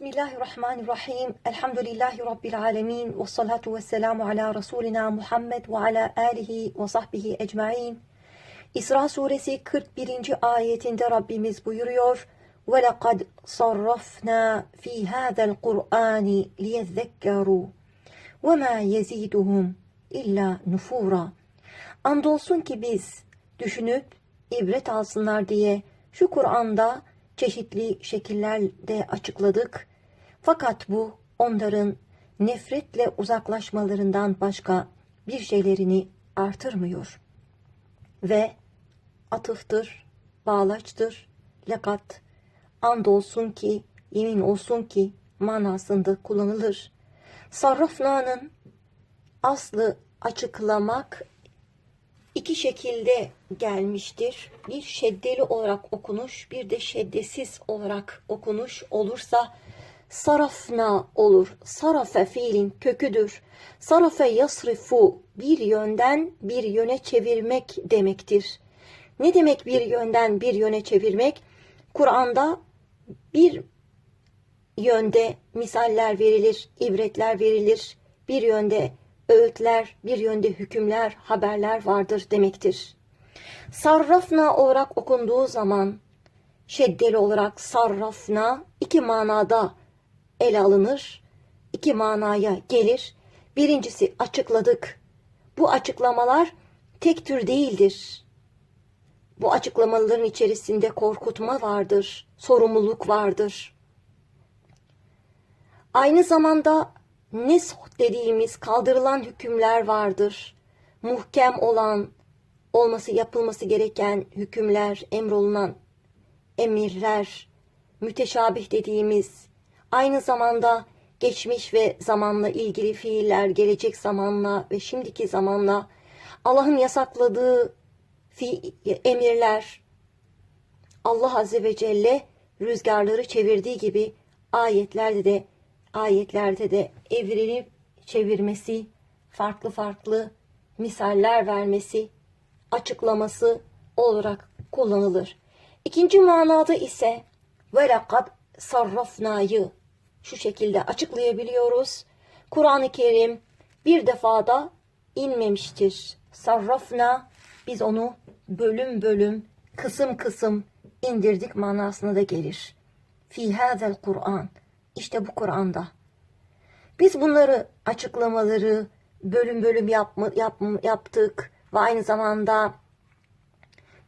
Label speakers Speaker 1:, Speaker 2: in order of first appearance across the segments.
Speaker 1: Bismillahirrahmanirrahim. Elhamdülillahi Rabbil alemin. Ve salatu ve selamu ala Resulina Muhammed ve ala alihi ve sahbihi ecmain. İsra suresi 41. ayetinde Rabbimiz buyuruyor. Ve lekad sarrafna fi hâzel Kur'ani liyezzekkerû ve ma yeziduhum illa nufura. Andolsun ki biz düşünüp ibret alsınlar diye şu Kur'an'da çeşitli şekillerde açıkladık. Fakat bu onların nefretle uzaklaşmalarından başka bir şeylerini artırmıyor. Ve atıftır, bağlaçtır, lekat, andolsun ki, yemin olsun ki manasında kullanılır. Sarrafna'nın aslı açıklamak iki şekilde gelmiştir. Bir şeddeli olarak okunuş, bir de şeddesiz olarak okunuş olursa sarafna olur. Sarafe fiilin köküdür. Sarafe yasrifu bir yönden bir yöne çevirmek demektir. Ne demek bir yönden bir yöne çevirmek? Kur'an'da bir yönde misaller verilir, ibretler verilir. Bir yönde öğütler, bir yönde hükümler, haberler vardır demektir. Sarrafna olarak okunduğu zaman şeddeli olarak sarrafna iki manada ele alınır. iki manaya gelir. Birincisi açıkladık. Bu açıklamalar tek tür değildir. Bu açıklamaların içerisinde korkutma vardır, sorumluluk vardır. Aynı zamanda nesh dediğimiz kaldırılan hükümler vardır. Muhkem olan, olması yapılması gereken hükümler, emrolunan emirler, müteşabih dediğimiz, aynı zamanda geçmiş ve zamanla ilgili fiiller, gelecek zamanla ve şimdiki zamanla Allah'ın yasakladığı emirler, Allah Azze ve Celle rüzgarları çevirdiği gibi ayetlerde de ayetlerde de evrilip çevirmesi, farklı farklı misaller vermesi, açıklaması olarak kullanılır. İkinci manada ise ve lekad sarrafnayı şu şekilde açıklayabiliyoruz. Kur'an-ı Kerim bir defada inmemiştir. Sarrafna biz onu bölüm bölüm, kısım kısım indirdik manasına da gelir. Fi hazel Kur'an. İşte bu Kur'an'da. Biz bunları açıklamaları bölüm bölüm yapma, yap, yaptık ve aynı zamanda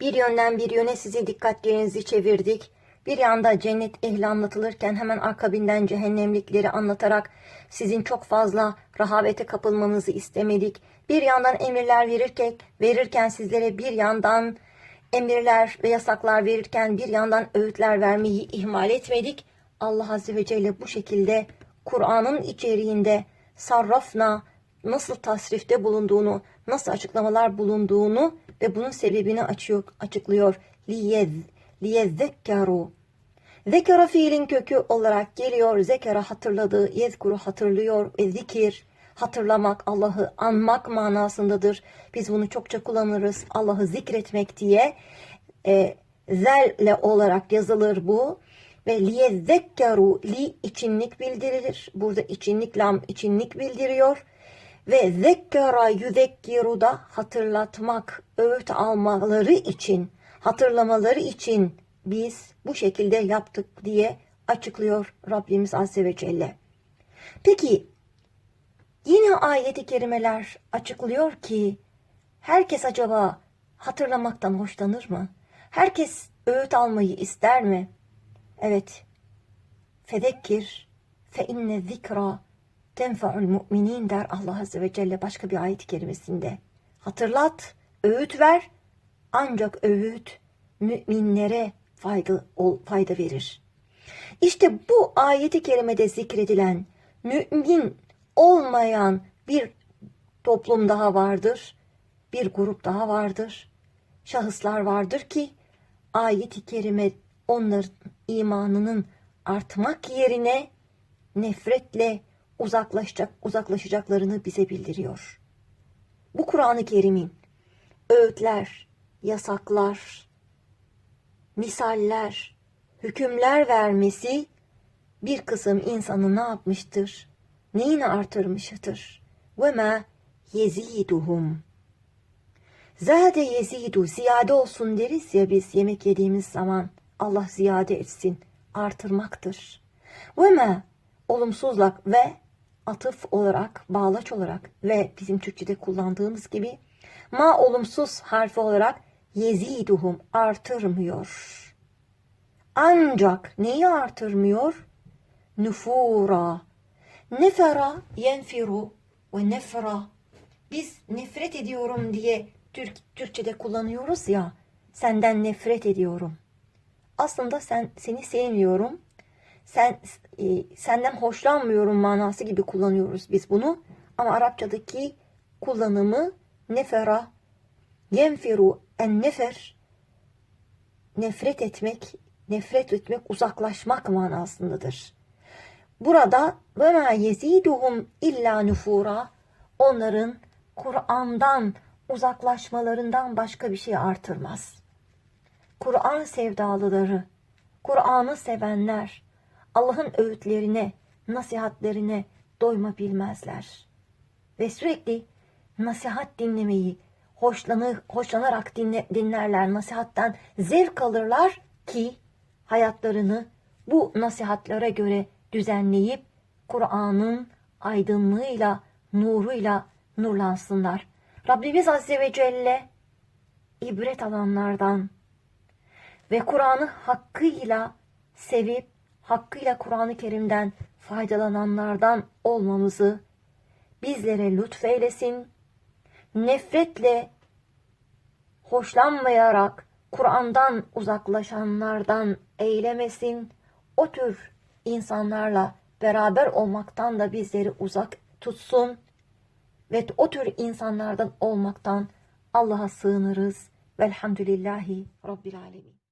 Speaker 1: bir yönden bir yöne sizi dikkatlerinizi çevirdik. Bir yanda cennet ehli anlatılırken hemen akabinden cehennemlikleri anlatarak sizin çok fazla rahavete kapılmanızı istemedik. Bir yandan emirler verirken, verirken sizlere bir yandan emirler ve yasaklar verirken bir yandan öğütler vermeyi ihmal etmedik. Allah Azze ve Celle bu şekilde Kur'an'ın içeriğinde sarrafna nasıl tasrifte bulunduğunu, nasıl açıklamalar bulunduğunu ve bunun sebebini açıyor, açıklıyor. Liyez, liyezzekkaru. Zekara fiilin kökü olarak geliyor. Zekara hatırladı, yezkuru hatırlıyor ve zikir hatırlamak, Allah'ı anmak manasındadır. Biz bunu çokça kullanırız. Allah'ı zikretmek diye. E, zelle olarak yazılır bu ve liyezzekkeru li içinlik bildirilir. Burada içinlik lam içinlik bildiriyor. Ve zekkera yüzekkiru da hatırlatmak, öğüt almaları için, hatırlamaları için biz bu şekilde yaptık diye açıklıyor Rabbimiz Azze ve Celle. Peki yine ayeti kerimeler açıklıyor ki herkes acaba hatırlamaktan hoşlanır mı? Herkes öğüt almayı ister mi? Evet. Fedekkir fe inne zikra tenfa'ul mu'minin der Allah Azze ve Celle başka bir ayet-i kerimesinde. Hatırlat, öğüt ver ancak öğüt müminlere fayda, fayda verir. İşte bu ayeti kerimede zikredilen mümin olmayan bir toplum daha vardır. Bir grup daha vardır. Şahıslar vardır ki ayet-i kerime onların imanının artmak yerine nefretle uzaklaşacak uzaklaşacaklarını bize bildiriyor. Bu Kur'an-ı Kerim'in öğütler, yasaklar, misaller, hükümler vermesi bir kısım insanı ne yapmıştır? Neyini artırmıştır? Ve ma yeziduhum. Zade yezidu ziyade olsun deriz ya biz yemek yediğimiz zaman Allah ziyade etsin artırmaktır. Ve ma olumsuzluk ve atıf olarak, bağlaç olarak ve bizim Türkçe'de kullandığımız gibi ma olumsuz harfi olarak yeziduhum artırmıyor. Ancak neyi artırmıyor? Nüfura. Nefera yenfiru ve nefra. Biz nefret ediyorum diye Türk, Türkçe'de kullanıyoruz ya. Senden nefret ediyorum. Aslında sen seni sevmiyorum. Sen e, senden hoşlanmıyorum manası gibi kullanıyoruz biz bunu. Ama Arapçadaki kullanımı nefera yenfiru en nefer nefret etmek, nefret etmek, uzaklaşmak manasındadır. Burada ve ma yeziduhum illa nufura onların Kur'an'dan uzaklaşmalarından başka bir şey artırmaz. Kur'an sevdalıları, Kur'an'ı sevenler, Allah'ın öğütlerine, nasihatlerine doyma bilmezler. Ve sürekli nasihat dinlemeyi, hoşlanır, hoşlanarak dinle, dinlerler, nasihattan zevk alırlar ki hayatlarını bu nasihatlere göre düzenleyip Kur'an'ın aydınlığıyla, nuruyla nurlansınlar. Rabbimiz Azze ve Celle ibret alanlardan ve Kur'an'ı hakkıyla sevip hakkıyla Kur'an-ı Kerim'den faydalananlardan olmamızı bizlere lütfeylesin. Nefretle hoşlanmayarak Kur'an'dan uzaklaşanlardan eylemesin. O tür insanlarla beraber olmaktan da bizleri uzak tutsun ve o tür insanlardan olmaktan Allah'a sığınırız. Velhamdülillahi Rabbil Alemin.